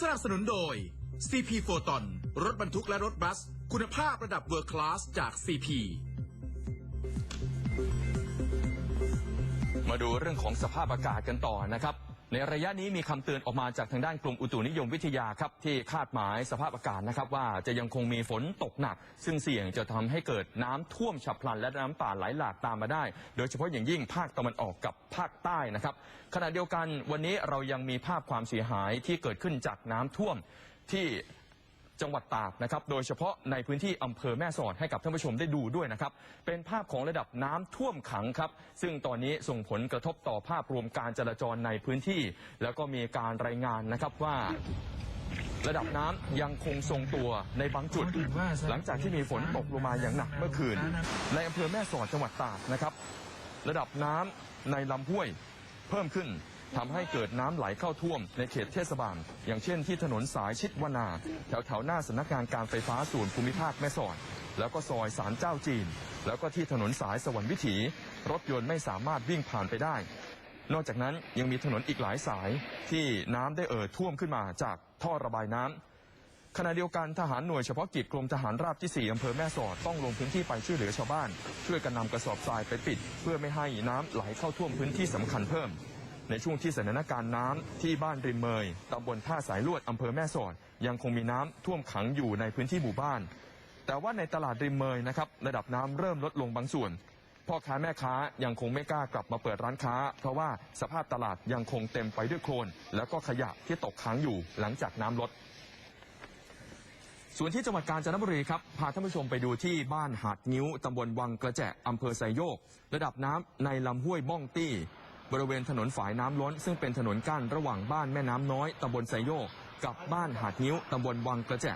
สนับสนุนโดย CP โฟตอนรถบรรทุกและรถบัส คุณภาพระดับเวอร์คลาสจาก CP มาดูเรื่องของสภาพอากาศกันต่อนะครับ ในระยะนี้มีคำเตือนออกมาจากทางด้านกลุ่มอุตุนิยมวิทยาครับที่คาดหมายสภาพอากาศนะครับว่าจะยังคงมีฝนตกหนัก ซึ่งเสี่ยงจะทำให้เกิดน้ำท่วมฉับพลัน และน้ำป่าไหลหลากตามมาได้ โดยเฉพาะอย่างยิ่งภาคตะวันออกกับภาคใต้นะครับขณะเดียวกันวันนี้เรายังมีภาพความเสียหายที่เกิดขึ้นจากน้ำท่วมที่ จังหวัดตากนะครับ โดยเฉพาะในพื้นที่อำเภอแม่สอดให้กับท่านผู้ชมได้ดูด้วยนะครับ เป็นภาพของระดับน้ำท่วมขังครับ ซึ่งตอนนี้ส่งผลกระทบต่อภาพรวมการจราจรในพื้นที่ แล้วก็มีการรายงานนะครับว่า ระดับน้ำยังคงทรงตัวในบางจุด หลังจากที่มีฝนตกลงมาอย่างหนักเมื่อคืน ในอำเภอแม่สอดจังหวัดตากนะครับ ระดับน้ำในลำห้วยเพิ่มขึ้น ทำให้เกิดน้ำไหลเข้าท่วมในเขตเทศบาล อย่างเช่นที่ถนนสายชิดวนา แถวแถวๆหน้าสำนักงานการไฟฟ้าส่วนภูมิภาคแม่สอด แล้วก็ซอยสารเจ้าจีน แล้วก็ที่ถนนสายสวรรค์วิถี รถยนต์ไม่สามารถวิ่งผ่านไปได้ นอกจากนั้นยังมีถนนอีกหลายสายที่น้ำได้เอ่อท่วมขึ้นมาจากท่อระบายน้ำขณะเดียวกันทหารหน่วยเฉพาะกิจกรมทหารราบที่ 4 อำเภอแม่สอดต้องลงพื้นที่ไปช่วยเหลือชาวบ้าน ช่วยกันนำกระสอบทรายไปปิด เพื่อไม่ให้น้ำไหลเข้าท่วมพื้นที่สำคัญเพิ่ม ในช่วงที่สถานการณ์น้ำที่บ้านริมเมยตำบลท่าสายลวดอำเภอแม่สอด ยังคงมีน้ำท่วมขังอยู่ในพื้นที่หมู่บ้าน แต่ว่าในตลาดริมเมยนะครับระดับน้ำเริ่มลดลงบางส่วนพ่อค้าแม่ค้ายังคงไม่กล้ากลับมาเปิดร้านค้า เพราะว่าสภาพตลาดยังคงเต็มไปด้วยโคลนแล้วก็ขยะที่ตกค้างอยู่หลังจากน้ำลดส่วนที่จังหวัดกาญจนบุรีครับพาท่านผู้ชมไปดูที่บ้านหาดนิ้วตำบลวังกระแจอำเภอไซโยก ระดับน้ำในลำห้วยบ้องตี้ บริเวณถนนฝายน้ำล้น ซึ่งเป็นถนนกั้นระหว่างบ้านแม่น้ำน้อยตำบลไซโยกกับบ้านหาดนิ้วตำบลวังกระแจ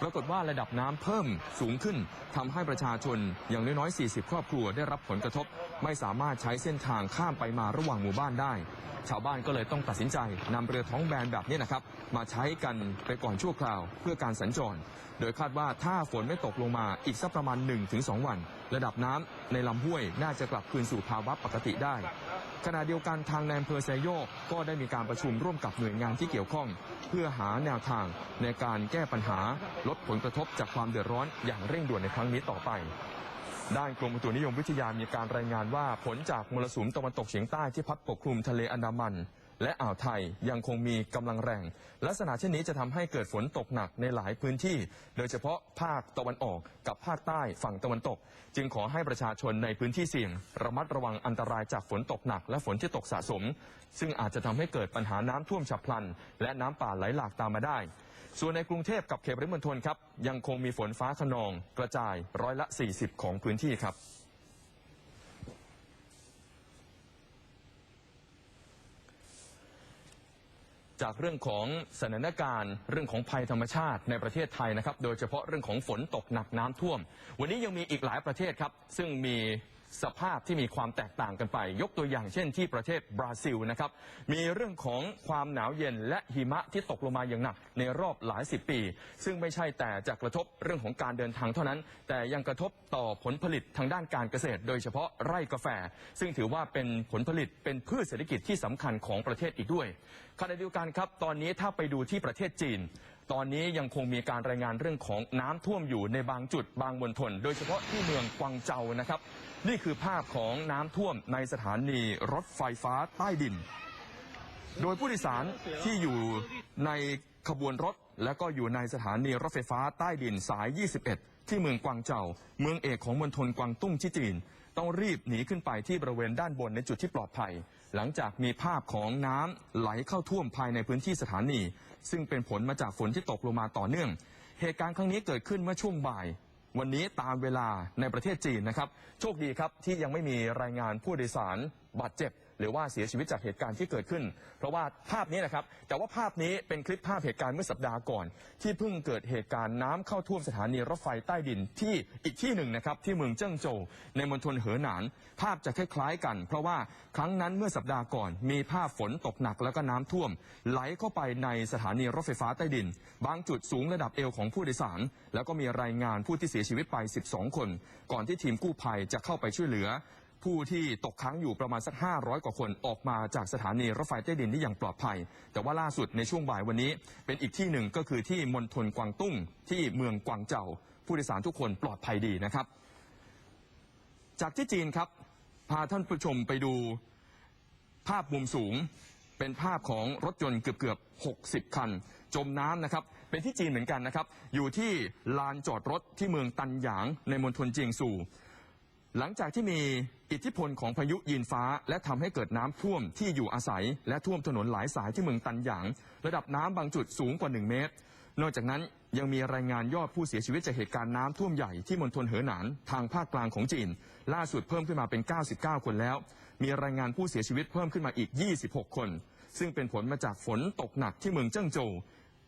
ปรากฏว่าระดับน้ำเพิ่มสูงขึ้นทำให้ประชาชนอย่างน้อยๆ 40 ครอบครัวได้รับผลกระทบ ไม่สามารถใช้เส้นทางข้ามไปมาระหว่างหมู่บ้านได้ ชาวบ้านก็เลยต้องตัดสินใจนำเรือท้องแบนแบบนี้นะครับ มาใช้กันไปก่อนชั่วคราวเพื่อการสัญจร โดยคาดว่าถ้าฝนไม่ตกลงมาอีกสักประมาณ 1-2 วัน ระดับน้ำในลำห้วยน่าจะกลับคืนสู่ภาวะปกติได้ ขณะเดียวกันทางแนอำเภอไซโยกก็ได้มีการประชุมร่วมกับหน่วยงานที่เกี่ยวข้อง เพื่อหาแนวทางในการแก้ปัญหาลดผลกระทบจากความเดือดร้อนอย่างเร่งด่วนในครั้งนี้ต่อไปด้านกรมอุตุนิยมวิทยามีการรายงานว่าผลจากมรสุมตะวันตกเฉียงใต้ที่พัดปกคลุมทะเลอันดามัน และอ่าวไทยยังคงมีกำลังแรง ลักษณะเช่นนี้จะทำให้เกิดฝนตกหนักในหลายพื้นที่ โดยเฉพาะภาคตะวันออกกับภาคใต้ฝั่งตะวันตก จึงขอให้ประชาชนในพื้นที่เสี่ยง ระมัดระวังอันตรายจากฝนตกหนักและฝนที่ตกสะสม ซึ่งอาจจะทำให้เกิดปัญหาน้ำท่วมฉับพลัน และน้ำป่าไหลหลากตามมาได้ ส่วนในกรุงเทพกับเขตปริมณฑลครับยังคงมีฝนฟ้าขนองกระจายร้อยละ 40 ของพื้นที่ครับ จากเรื่องของสถานการณ์เรื่องของภัยธรรมชาติในประเทศไทยนะครับ โดยเฉพาะเรื่องของฝนตกหนักน้ำท่วม วันนี้ยังมีอีกหลายประเทศครับ ซึ่งมี สภาพที่มีความแตกต่างกันไป ยกตัวอย่างเช่นที่ประเทศบราซิลนะครับ มีเรื่องของความหนาวเย็นและหิมะที่ตกลงมาอย่างหนักในรอบหลายสิบปี ซึ่งไม่ใช่แต่จะกระทบเรื่องของการเดินทางเท่านั้น แต่ยังกระทบต่อผลผลิตทางด้านการเกษตร โดยเฉพาะไร่กาแฟ ซึ่งถือว่าเป็นผลผลิตเป็นพืชเศรษฐกิจที่สำคัญของประเทศอีกด้วยขณะเดียวกันครับ ตอนนี้ถ้าไปดูที่ประเทศจีนตอนนี้ยังคงมีการรายงานเรื่องของน้ำท่วมอยู่ในบางจุดบางมณฑลโดยเฉพาะที่เมืองกวางเจานะครับ นี่คือภาพของน้ำท่วมในสถานีรถไฟฟ้าใต้ดิน โดยผู้โดยสารที่อยู่ในขบวนรถ และก็อยู่ในสถานีรถไฟฟ้าใต้ดินสาย 21 ที่เมืองกวางเจาเมืองเอกของมณฑลกวางตุ้งที่จีน ต้องรีบหนีขึ้นไปที่บริเวณด้านบนในจุดที่ปลอดภัย หลังจากมีภาพของน้ำไหลเข้าท่วมภายในพื้นที่สถานี ซึ่งเป็นผลมาจากฝนที่ตกลงมาต่อเนื่อง เหตุการณ์ครั้งนี้เกิดขึ้นเมื่อช่วงบ่าย วันนี้ตามเวลาในประเทศจีนนะครับ โชคดีครับที่ยังไม่มีรายงานผู้โดยสารบาดเจ็บ หรือว่าเสียชีวิตจากเหตุการณ์ที่เกิดขึ้น เพราะว่าภาพนี้นะครับ แต่ว่าภาพนี้เป็นคลิปภาพเหตุการณ์เมื่อสัปดาห์ก่อน ที่เพิ่งเกิดเหตุการณ์น้ำเข้าท่วมสถานีรถไฟใต้ดินที่อีกที่หนึ่งนะครับที่เมืองเจิ้งโจวในมณฑลเหอหนาน ภาพจะคล้ายๆกัน เพราะว่าครั้งนั้นเมื่อสัปดาห์ก่อน มีภาพฝนตกหนักแล้วก็น้ำท่วม ไหลเข้าไปในสถานีรถไฟฟ้าใต้ดิน บางจุดสูงระดับเอวของผู้โดยสาร แล้วก็มีรายงานผู้ที่เสียชีวิตไป 12 คน ก่อนที่ทีมกู้ภัยจะเข้าไปช่วยเหลือ ผู้ที่ตกค้างอยู่ประมาณสัก 500 กว่าคนออกมาจากสถานีรถไฟใต้ดินได้อย่างปลอดภัย แต่ว่าล่าสุดในช่วงบ่ายวันนี้ เป็นอีกที่หนึ่งก็คือที่มณฑลกวางตุ้ง ที่เมืองกวางเจาผู้โดยสารทุกคนปลอดภัยดีนะครับ จากที่จีนครับ พาท่านผู้ชมไปดูภาพมุมสูงเป็นภาพของรถยนต์เกือบเกือบ 60 คัน จมน้ำนะครับ เป็นที่จีนเหมือนกันนะครับ อยู่ที่ลานจอดรถที่เมืองตันหยางในมณฑลเจียงซู หลังจากที่มีอิทธิพลของพายุยีนฟ้า และทำให้เกิดน้ำท่วมที่อยู่อาศัย และท่วมถนนหลายสายที่เมืองตันหยาง ระดับน้ำบางจุดสูงกว่า 1 เมตร นอกจากนั้นยังมีรายงานยอดผู้เสียชีวิตจากเหตุการณ์น้ำท่วมใหญ่ที่มณฑลเหอหนานทางภาคกลางของจีน ล่าสุดเพิ่มขึ้นมาเป็น 99 คนแล้ว มีรายงานผู้เสียชีวิตเพิ่มขึ้นมาอีก 26 คน ซึ่งเป็นผลมาจากฝนตกหนักที่เมืองเจิ้งโจว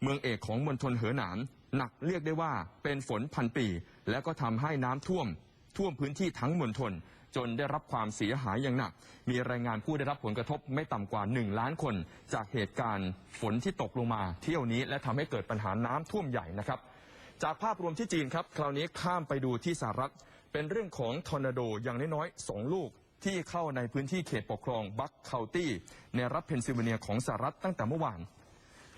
เมืองเอกของมณฑลเหอหนาน หนักเรียกได้ว่าเป็นฝนพันปี และก็ทำให้น้ำท่วม ท่วมพื้นที่ทั้งมณฑลจนได้รับความเสียหายอย่างหนัก มีรายงานผู้ได้รับผลกระทบไม่ต่ำกว่า 1 ล้านคน จากเหตุการณ์ฝนที่ตกลงมา เที่ยวนี้และทำให้เกิดปัญหาน้ำท่วมใหญ่นะครับ จากภาพรวมที่จีนครับคราวนี้ข้ามไปดูที่สหรัฐเป็นเรื่องของทอร์นาโดอย่างน้อยๆสองลูกที่เข้าในพื้นที่เขตปกครองบัคเคาตี้ในรัฐเพนซิลเวเนียของสหรัฐตั้งแต่เมื่อวาน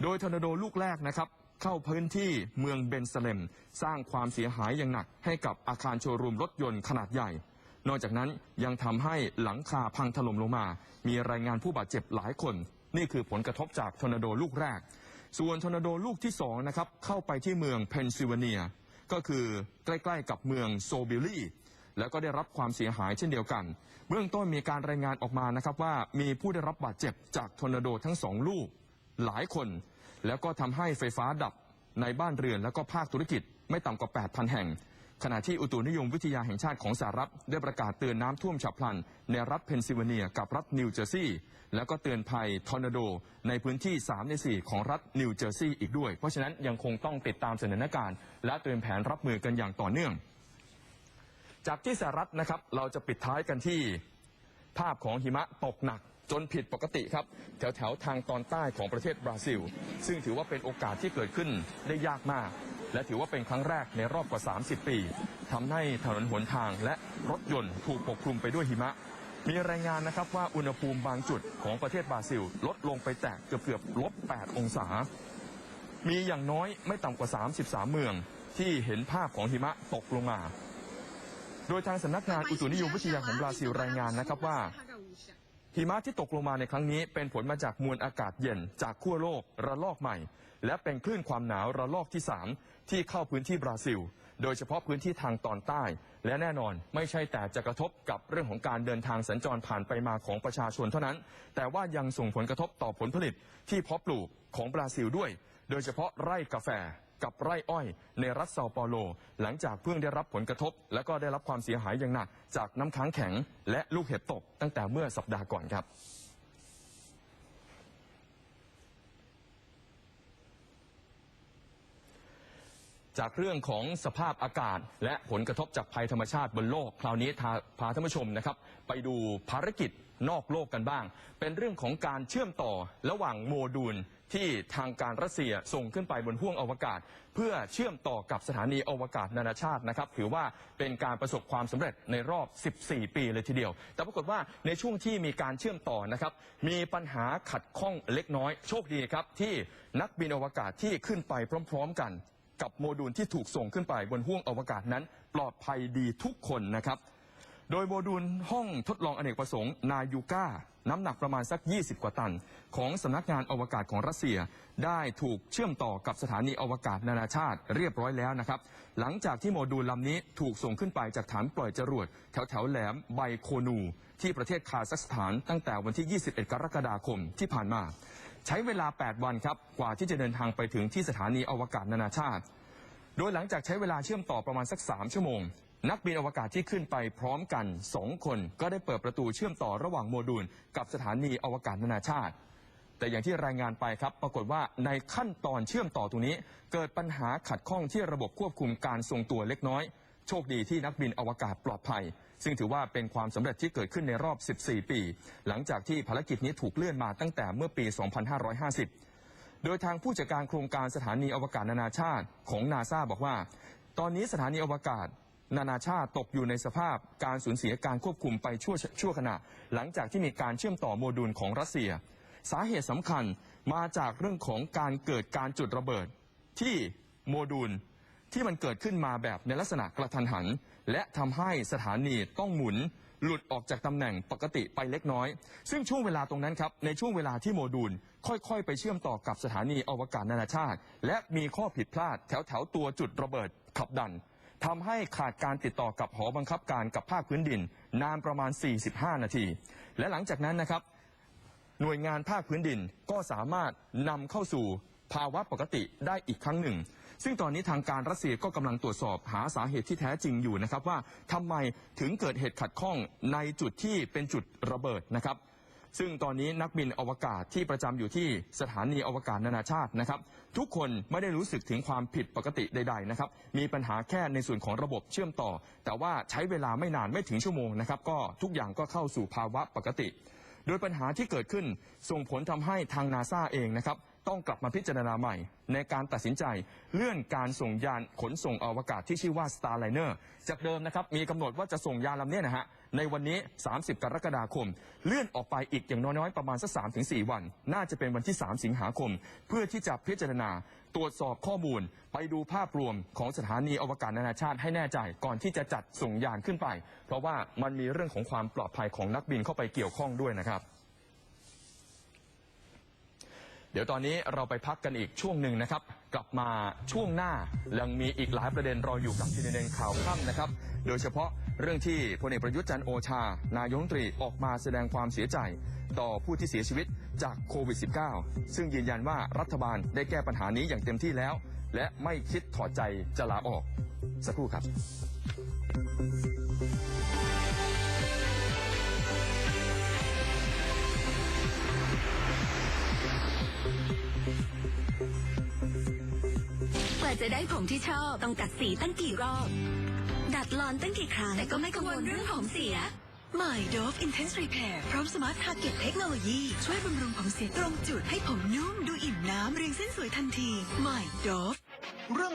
โดยทอร์นาโดลูกแรกนะครับ เข้าพื้นที่เมืองเบนซเลม สร้างความเสียหายอย่างหนักให้กับอาคารโชว์รูมรถยนต์ขนาดใหญ่ นอกจากนั้นยังทำให้หลังคาพังถล่มลงมา มีรายงานผู้บาดเจ็บหลายคน นี่คือผลกระทบจากทอร์นาโดลูกแรก ส่วนทอร์นาโดลูกที่สองนะครับเข้าไปที่เมืองเพนซิลเวเนีย ก็คือใกล้ๆกับเมืองโซบิลลี่แล้วก็ได้รับความเสียหายเช่นเดียวกัน เบื้องต้นมีการรายงานออกมานะครับว่ามีผู้ได้รับบาดเจ็บจากทอร์นาโดทั้งสองลูก หลายคน แล้วก็ทำให้ไฟฟ้าดับในบ้านเรือน แล้วก็ภาคธุรกิจไม่ต่ำกว่า 8,000 แห่ง ขณะที่อุตุนิยมวิทยาแห่งชาติของสหรัฐได้ประกาศเตือนน้ำท่วมฉับพลัน ในรัฐเพนซิลเวเนีย กับรัฐนิวเจอร์ซีย์แล้วก็เตือนภัยทอร์นาโด ในพื้นที่ 3 ใน 4 ของรัฐนิวเจอร์ซีย์อีกด้วย เพราะฉะนั้นยังคงต้องติดตามสถานการณ์ และเตรียมแผนรับมือกันอย่างต่อเนื่อง จากที่สหรัฐนะครับเราจะปิดท้ายกันที่ภาพของหิมะตกหนัก จนผิดปกติครับ แถวแถวทางตอนใต้ของประเทศบราซิล ซึ่งถือว่าเป็นโอกาสที่เกิดขึ้นได้ยากมาก และถือว่าเป็นครั้งแรกในรอบกว่า 30 ปีทำให้ถนนหนทางและรถยนต์ถูกปกคลุมไปด้วยหิมะ มีรายงานนะครับว่าอุณหภูมิบางจุดของประเทศบราซิล ลดลงไปแตะเกือบเกือบลบ 8 องศา มีอย่างน้อยไม่ต่ำกว่า 33 เมือง ที่เห็นภาพของหิมะตกลงมา โดยทางสำนักงานอุตุนิยมวิทยาของบราซิลรายงานนะครับว่า หิมะที่ตกลงมาในครั้งนี้เป็นผลมาจากมวลอากาศเย็นจากขั้วโลกระลอกใหม่ และเป็นคลื่นความหนาวระลอกที่ 3 ที่เข้าพื้นที่บราซิล โดยเฉพาะพื้นที่ทางตอนใต้ และแน่นอนไม่ใช่แต่จะกระทบกับเรื่องของการเดินทางสัญจรผ่านไปมาของประชาชนเท่านั้น แต่ว่ายังส่งผลกระทบต่อผลผลิตที่เพาะปลูกของบราซิลด้วย โดยเฉพาะไร่กาแฟ กับไร่อ้อย ในรัฐเซาเปาโล หลังจากเพิ่งได้รับผลกระทบ และก็ได้รับความเสียหายอย่างหนัก จากน้ำค้างแข็ง และลูกเห็บตกตั้งแต่เมื่อสัปดาห์ก่อนครับจากเรื่องของสภาพอากาศ และผลกระทบจากภัยธรรมชาติบนโลก คราวนี้พาท่านผู้ชมนะครับ ไปดูภารกิจ นอกโลกกันบ้าง เป็นเรื่องของการเชื่อมต่อระหว่างโมดูลที่ทางการรัสเซียส่งขึ้นไปบนห้วงอวกาศ เพื่อเชื่อมต่อกับสถานีอวกาศนานาชาตินะครับถือว่าเป็นการประสบความสำเร็จในรอบ 14 ปีเลยทีเดียว แต่ปรากฏว่าในช่วงที่มีการเชื่อมต่อนะครับมีปัญหาขัดข้องเล็กน้อยโชคดีครับ ที่นักบินอวกาศที่ขึ้นไปพร้อม ๆ กัน กับโมดูลที่ถูกส่งขึ้นไปบนห้วงอวกาศนั้น ปลอดภัยดีทุกคนนะครับ โดยโมดูลห้องทดลองอเนกประสงค์ นายูก้า น้ำหนักประมาณสัก 20 กว่าตัน ของสำนักงานอวกาศของรัสเซีย ได้ถูกเชื่อมต่อกับสถานีอวกาศนานาชาติเรียบร้อยแล้วนะครับ หลังจากที่โมดูลลำนี้ถูกส่งขึ้นไปจากฐานปล่อยจรวดแถวแถวแหลมไบโคนู ที่ประเทศคาซัคสถานตั้งแต่วันที่ 21 กรกฎาคมที่ผ่านมา ใช้เวลา 8 วันครับกว่าที่จะเดินทางไปถึงที่สถานีอวกาศนานาชาติ โดยหลังจากใช้เวลาเชื่อมต่อประมาณสัก 3 ชั่วโมง นักบินอวกาศที่ขึ้นไปพร้อมกัน 2 คน ก็ได้เปิดประตูเชื่อมต่อระหว่างโมดูล กับสถานีอวกาศนานาชาติ แต่อย่างที่รายงานไปครับ ปรากฏว่าในขั้นตอนเชื่อมต่อตรงนี้ เกิดปัญหาขัดข้องที่ระบบควบคุมการทรงตัวเล็กน้อย โชคดีที่นักบินอวกาศปลอดภัย ซึ่งถือว่าเป็นความสำเร็จที่เกิดขึ้นในรอบ 14 ปี หลังจากที่ภารกิจนี้ถูกเลื่อนมาตั้งแต่เมื่อปี 2550 โดยทางผู้จัดการโครงการสถานีอวกาศนานาชาติของนาซาบอกว่า ตอนนี้สถานีอวกาศ นานาชาติตกอยู่ในสภาพการสูญเสียการควบคุมไปชั่วชั่วขณะ หลังจากที่มีการเชื่อมต่อโมดูลของรัสเซีย สาเหตุสำคัญมาจากเรื่องของการเกิดการจุดระเบิด ที่โมดูลที่มันเกิดขึ้นมาแบบในลักษณะกระทันหัน และทำให้สถานีต้องหมุนหลุดออกจากตำแหน่งปกติไปเล็กน้อย ซึ่งช่วงเวลาตรงนั้นครับ ในช่วงเวลาที่โมดูล ค่อยๆ ไปเชื่อมต่อกับสถานีอวกาศนานาชาติ และมีข้อผิดพลาดแถวแถวๆตัวจุดระเบิดขับดัน ทำให้ขาดการติดต่อกับหอบังคับการกับภาคพื้นดิน นานประมาณ 45 นาที และหลังจากนั้นนะครับ หน่วยงานภาคพื้นดินก็สามารถนำเข้าสู่ภาวะปกติได้อีกครั้งหนึ่ง ซึ่งตอนนี้ทางการรัสเซียก็กำลังตรวจสอบหาสาเหตุที่แท้จริงอยู่นะครับว่าทำไมถึงเกิดเหตุขัดข้องในจุดที่เป็นจุดระเบิดนะครับ ซึ่งตอนนี้นักบินอวกาศที่ประจำอยู่ที่สถานีอวกาศนานาชาตินะครับ ทุกคนไม่ได้รู้สึกถึงความผิดปกติใดๆนะครับ มีปัญหาแค่ในส่วนของระบบเชื่อมต่อ แต่ว่าใช้เวลาไม่นานไม่ถึงชั่วโมงนะครับ ก็ทุกอย่างก็เข้าสู่ภาวะปกติ โดยปัญหาที่เกิดขึ้นส่งผลทำให้ทางนาซาเองนะครับ ต้องกลับมาพิจารณาใหม่ ในการตัดสินใจเลื่อนการส่งยานขนส่งอวกาศที่ชื่อว่า Starliner จากเดิมนะครับมีกำหนดว่าจะส่งยานลำเนี้ยนะฮะ ในวันนี้ 30 กรกฎาคม เลื่อนออกไปอีกอย่างน้อยๆประมาณสักสาถึงสวัน น่าจะเป็นวันที่ 3 สิงหาคม เพื่อที่จะพิจารณาตรวจสอบข้อมูล ไปดูภาพรวมของสถานีอวกาศนานาชาติให้แน่ใจก่อนที่จะจัดส่งยานขึ้นไป เพราะว่ามันมีเรื่องของความปลอดภัยของนักบินเข้าไปเกี่ยวข้องด้วยนะครับ เดี๋ยวตอนนี้เราไปพักกันอีกช่วงหนึ่งนะครับ กลับมาช่วงหน้ายังมีอีกหลายประเด็นรออยู่กับทีเด็นข่าวค่ำนะครับ โดยเฉพาะเรื่องที่พลเอกประยุทธ์จันโอชา นายกรัฐมนตรีออกมาแสดงความเสียใจ ต่อผู้ที่เสียชีวิตจากโควิด -19 ซึ่งยืนยันว่ารัฐบาลได้แก้ปัญหานี้อย่างเต็มที่แล้ว และไม่คิดถอดใจจะลาออก สักครู่ครับ ว่าจะได้ผมที่ชอบต้องตัดสีตั้งกี่รอบ ดัดลอนตั้งกี่ครั้งแต่ก็ไม่กังวลเรื่องผมเสียใหม่ Dove Intense Repair พร้อมสมาร์ททากเก็ตเทคโนโลยีช่วยบำรุงผมเสียตรงจุดให้ผมนุ่มดูอิ่มน้ำเรียงเส้นสวยทันทีใหม่ Dove เรื่อง